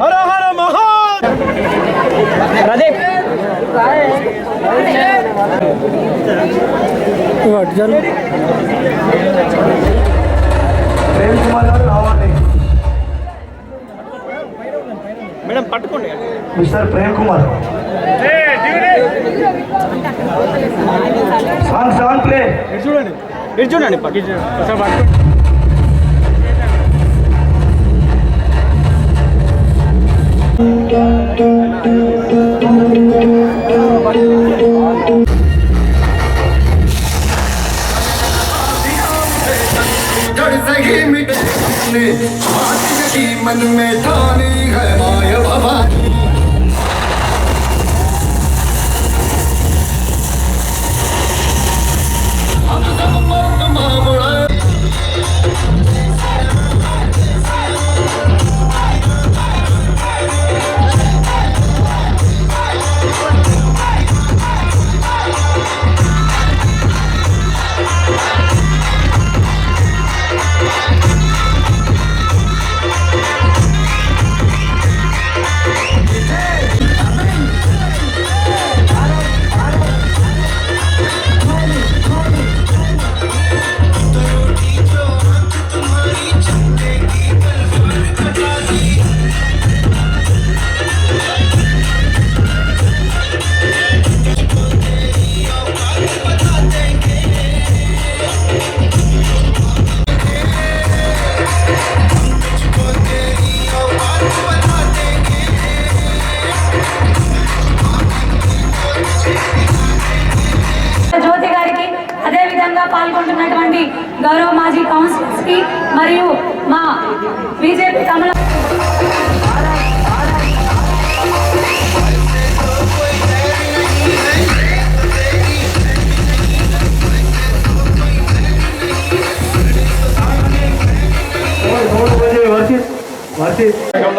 हर हर Pradeep. Madam పట్టుకోండి. Mister Prem Kumar. Song song play. చూడండి. చూడండి పట్టుకోండి. मन में ठानी है माया भवानी।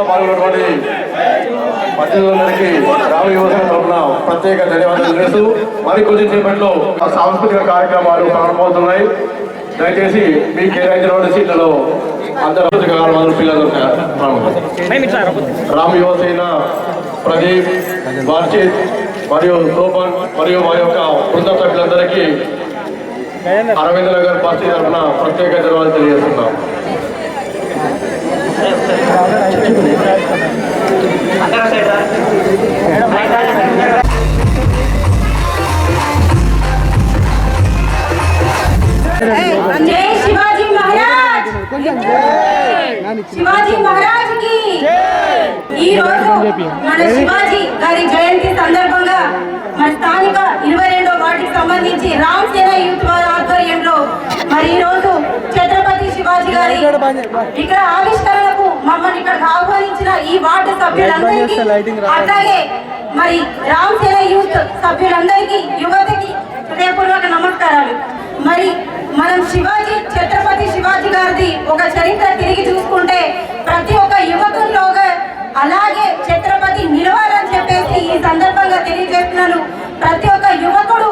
పాల్గొన్నటువంటి ప్రతినిధులందరికీ గ్రామ తరఫున ప్రత్యేక ధన్యవాదాలు తెలుస్తూ మరి కొద్ది సేపట్లో సాంస్కృతిక కార్యక్రమాలు ప్రారంభమవుతున్నాయి. దయచేసి మీ కేటాయించిన సీట్లలో అందరూ పిల్లలు రామ రామ్ యువసేన ప్రదీప్ వార్షిత్ మరియు సోపన్ మరియు మా యొక్క బృంద సభ్యులందరికీ అరవింద్ నగర్ పార్టీ తరఫున ప్రత్యేక ధన్యవాదాలు తెలియజేస్తున్నాం. శివాజీ మహారాజ్కి ఈ రోజు మన శివాజీ గారి జయంతి సందర్భంగా మరి స్థానిక ఇరవై రెండో వార్డుకి సంబంధించి రామ్ సేన యూత్ వారి ఆధ్వర్యంలో మరి ఈ రోజు గారి ఇక్కడ ఆవిష్కరణకు మమ్మల్ని ఇక్కడికి ఆహ్వానించిన ఈ వార్డు సభ్యులందరికీ అట్లాగే మరి రామ్ సేన యూత్ సభ్యులందరికీ యువతకి హృదయపూర్వక నమస్కారాలు. మరి మనం శివాజీ ఛత్రపతి శివాజీ గారిది ఒక చరిత్ర తిరిగి చూసుకుంటే ప్రతి ఒక్క యువకుల్లోగా అలాగే ఛత్రపతి నిలవాలని చెప్పేసి ఈ సందర్భంగా తెలియజేస్తున్నాను. ప్రతి ఒక్క యువకుడు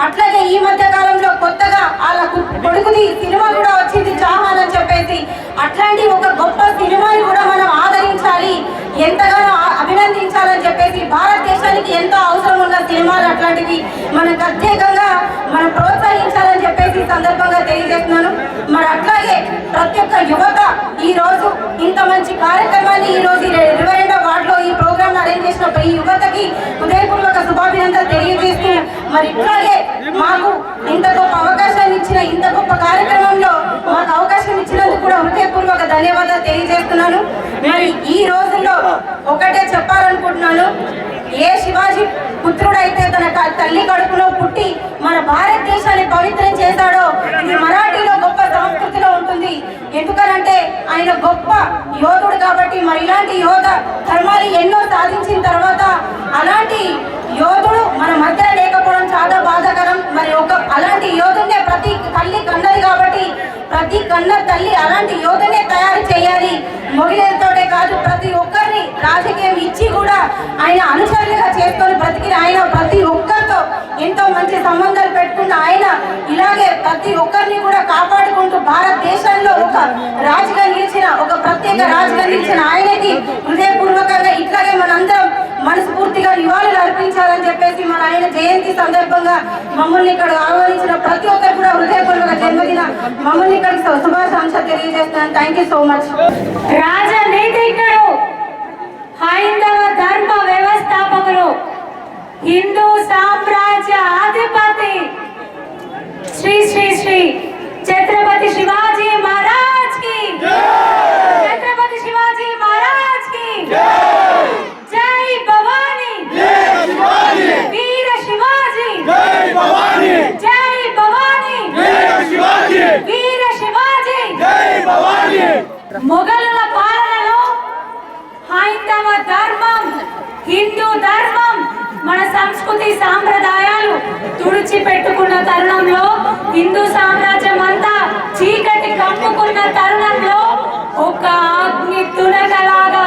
అట్లాగే ఈ మధ్య కాలంలో కొత్తగా వాళ్ళ కు- కొడుకుది సినిమా కూడా వచ్చింది చాహాన్ అని చెప్పేసి. అట్లాంటి ఒక గొప్ప సినిమాని కూడా మనం ఆదరించాలి ఎంతగానో అభినందించాలని చెప్పేసి భారతదేశానికి ఎంతో అవసరం ఉన్న సినిమాలు అట్లాంటివి మనం ప్రత్యేకంగా మనం ప్రోత్సహించాలని చెప్పేసి సందర్భంగా తెలియజేస్తున్నాను. మరి అట్లాగే ప్రతి ఒక్క యువత ఈ రోజు ఇంత మంచి కార్యక్రమాన్ని ఈ రోజు ఇరవై రెండో వార్డులో ఈ ప్రోగ్రామ్ అరేంజ్ చేసిన ఈ యువతకి హృదయపూర్వక శుభాభినందనలు తెలియజేస్తూ మరి ఇట్లాగే మాకు ఇంత గొప్ప అవకాశాన్ని ఇచ్చిన ఇంత గొప్ప కార్యక్రమంలో మాకు అవకాశం ఇచ్చినందుకు కూడా హృదయపూర్వక ధన్యవాదాలు తెలియజేస్తున్నాను. మరి ఈ రోజుల్లో ఒకటే చెప్పాలనుకుంటున్నాను. ఏ శివాజీ పుత్రుడైతే తన క- తల్లి కడుపులో పుట్టి మన భారతదేశాన్ని పవిత్రం చేశాడో ఇది మరాఠీలో గొప్ప సంస్కృతిలో ఉంటుంది. ఎందుకనంటే ఆయన గొప్ప యోధుడు మరి ఇలాంటి యోధ ధర్మాలు ఎన్నో సాధించిన తర్వాత అలాంటి యోధుడు మన మధ్య లేకపోవడం చాలా బాధాకరం. మరి ఒక అలాంటి యోధుడే ప్రతి తల్లి కన్నది కాబట్టి ప్రతి కన్న తల్లి అలాంటి యోధనే తయారు చేయాలి. మొగిలేతోటే కాదు ప్రతి ఒక్క రాజకీయం ఇచ్చి కూడా ఆయన అనుచరులుగా చేసుకొని బ్రతికిన ఆయన ప్రతి ఒక్కరితో ఎంతో మంచి సంబంధాలు పెట్టుకున్న ఆయన ఇలాగే ప్రతి ఒక్కరిని కూడా కాపాడుకుంటూ భారతదేశంలో ఒక రాజుగా నిలిచిన ఒక ప్రత్యేక రాజుగా నిలిచిన ఆయనకి హృదయపూర్వకంగా ఇట్లాగే మనందరం మనస్ఫూర్తిగా నివాళులు అర్పించాలని చెప్పేసి మన ఆయన జయంతి సందర్భంగా మమ్మల్ని ఇక్కడ ఆహ్వానించిన ప్రతి ఒక్కరు కూడా హృదయపూర్వక జన్మదిన మమ్మల్ని ఇక్కడ శుభాకాంక్ష తెలియజేస్తున్నాను. థ్యాంక్ యూ సో మచ్ రాజనీతిజ్ఞుడు హైందవ ధర్మ వ్యవస్థాపకులు హిందూ సామ్రాజ్య అధిపతి శ్రీ శ్రీ శ్రీ ఛత్రపతి శివాజీ మహారాజ్కి ఛత్రపతి శివాజీ మహారాజ్కి జై భవానీ. వీర శివాజీ. జై భవానీ. వీర శివాజీ. మొఘలుల పాలనలో హిందూ ధర్మం మన సంస్కృతి సాంప్రదాయాలు తుడిచిపెట్టుకున్న తరుణంలో హిందూ సామ్రాజ్యం అంతా చీకటి కమ్ముకున్న తరుణంలో ఒక అగ్ని తునకలాగా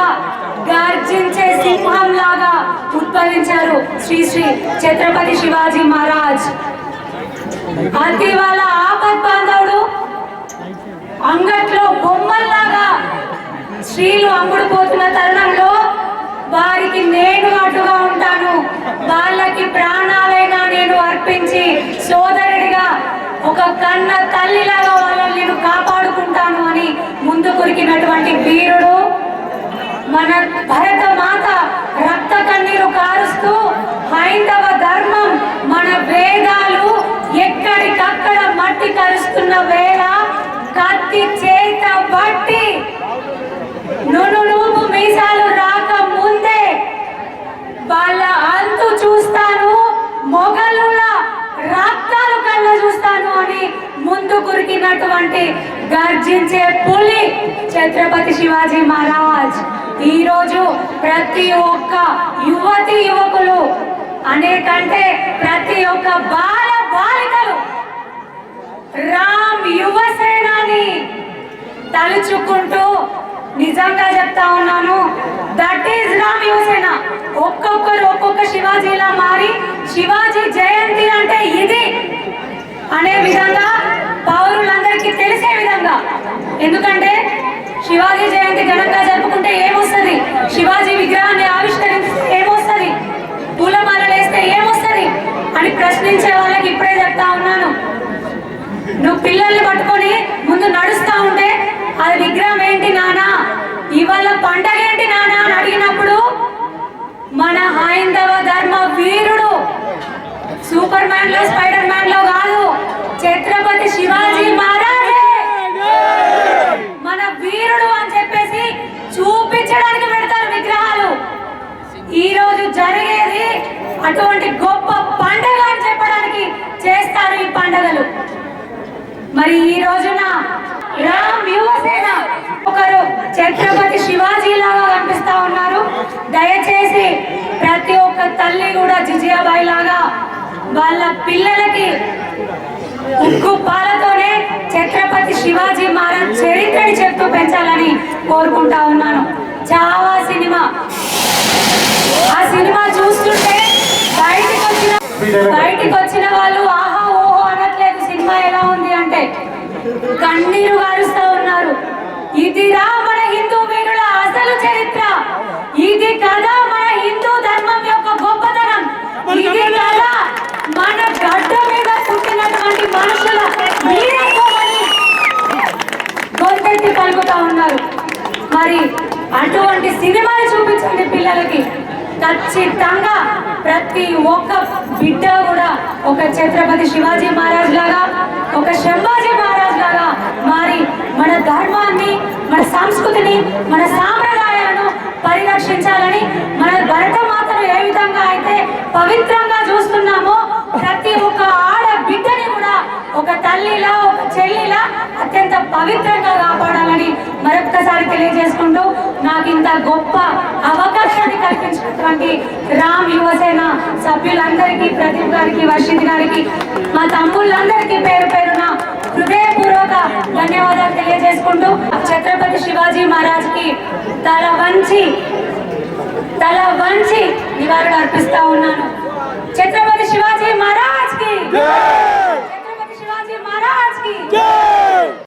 గర్జించే సింహం లాగా ఉద్భవించారు శ్రీ శ్రీ ఛత్రపతి శివాజీ మహారాజ్. అతివాల ఆపద్ బాంధవుడు అంగట్లో బొమ్మల్లాగా స్త్రీలు అమ్ముడుపోతున్న తరుణంలో వారికి నేను అటుగా ఉంటాను. వాళ్ళకి ప్రాణాలైనా నేను అర్పించి సోదరుడిగా ఒక కన్న తల్లిలాగా వాళ్ళని నేను కాపాడుకుంటాను అని ముందు కురికినటువంటి వీరుడు మన భరత మాత రక్త కన్నీరు కారుస్తూ హైందవ ధర్మం మన వేదాలు ఎక్కడికక్కడ మట్టి కరుస్తున్న వేళ కత్తి చేత బట్టి నును కొరికినటువంటి గర్జించే పులి ఛత్రపతి శివాజీ మహారాజ్. ఈ రోజు ప్రతి ఒక్క యువతి యువకులు అనేకంటే ప్రతి ఒక్క బాల బాలికలు రామ్ యువసేనాని తలుచుకుంటూ నిజంగా చెప్తా ఉన్నాను దట్ ఈస్ రామ్ యువసేన ఒక్కొక్కరు ఒక్కొక్క శివాజీలా మారి శివాజీ జయంతి అంటే ఇది అనే విధంగా పౌరులందరికీ తెలిసే విధంగా. ఎందుకంటే శివాజీ జయంతి ఘనంగా జరుపుకుంటే ఏమొస్తుంది? శివాజీ విగ్రహాన్ని ఆవిష్కరిస్తే ఏమొస్తుంది? పూలమాలలేస్తే ఏమొస్తుంది? అని ప్రశ్నించే వాళ్ళకి ఇప్పుడే చెప్తా ఉన్నాను. నువ్వు పిల్లల్ని పట్టుకొని ముందు నడుస్తా ఉంటే అది విగ్రహం ఏంటి నానా? ఇవాళ పండగ ఏంటి నానా? అని అడిగినప్పుడు మన హైందవ ధర్మ వీరుడు సూపర్ మ్యాన్లో స్పైడర్ మ్యాన్లో కాదు. ఛత్రపతి శివాజీ మహారాజే! మన వీరుడు అని చెప్పేసి చూపించడానికి పెడతారు విగ్రహాలు. ఈ రోజు జరిగేది అటువంటి గొప్ప పండగ అని చెప్పడానికి చేస్తారు ఈ పండగలు. మరి ఈ రోజున రామ్ యువసేన ఒకరు ఛత్రపతి శివాజీ లాగా కనిపిస్తా ఉన్నారు. దయచేసి ప్రతి ఒక్క తల్లి కూడా జిజియాబాయి లాగా వాళ్ళ పిల్లలకి ఉక్కు పాలతోనే ఛత్రపతి శివాజీ మహారాజ్ చరిత్రని చెప్తూ పెంచాలని కోరుకుంటా ఉన్నాను. చావా సినిమా. ఆ సినిమా చూస్తుంటే బయటికి వచ్చిన బయటికి వచ్చిన వాళ్ళు ఆహా ఓహో అనట్లేదు. సినిమా ఎలా ఉంది అంటే కన్నీరు గారుస్తూ ఉన్నారు. ఇదిరా మన అటువంటి సినిమాలు చూపించండి పిల్లలకి. ఖచ్చితంగా ప్రతి ఒక్క బిడ్డ కూడా ఒక ఛత్రపతి శివాజీ మహారాజ్ లాగా ఒక శంభాజీ మహారాజ్ లాగా మారి మన ధర్మాన్ని మన సంస్కృతిని మన సాంప్రదాయాలను పరిరక్షించాలని మన భరతమాతను ఏ విధంగా అయితే పవిత్రంగా చూస్తున్నామో ప్రతి ఒక్క ఆడ బిడ్డని కూడా ఒక తల్లిలా ఒక చెల్లిలా అత్యంత పవిత్రంగా కాపాడాలని మరొక్కసారి తెలియజేసుకుంటూ నాకు ఇంత గొప్ప అవకాశాన్ని కల్పించినటువంటి రామ్ యువసేన సభ్యులందరికీ ప్రదీప్ గారికి వర్షిత్ గారికి మా తమ్ముళ్ళందరికీ పేరు పేరున హృదయపూర్వక ధన్యవాదాలు తెలియజేసుకుంటూ ఛత్రపతి శివాజీ మహారాజ్కి తల వంచి తల వంచి నివాళులు అర్పిస్తా ఉన్నాను. ఛత్రపతి శివాజీ మహారాజ్కి ఛత్రపతి శివాజీ మహారాజ్కి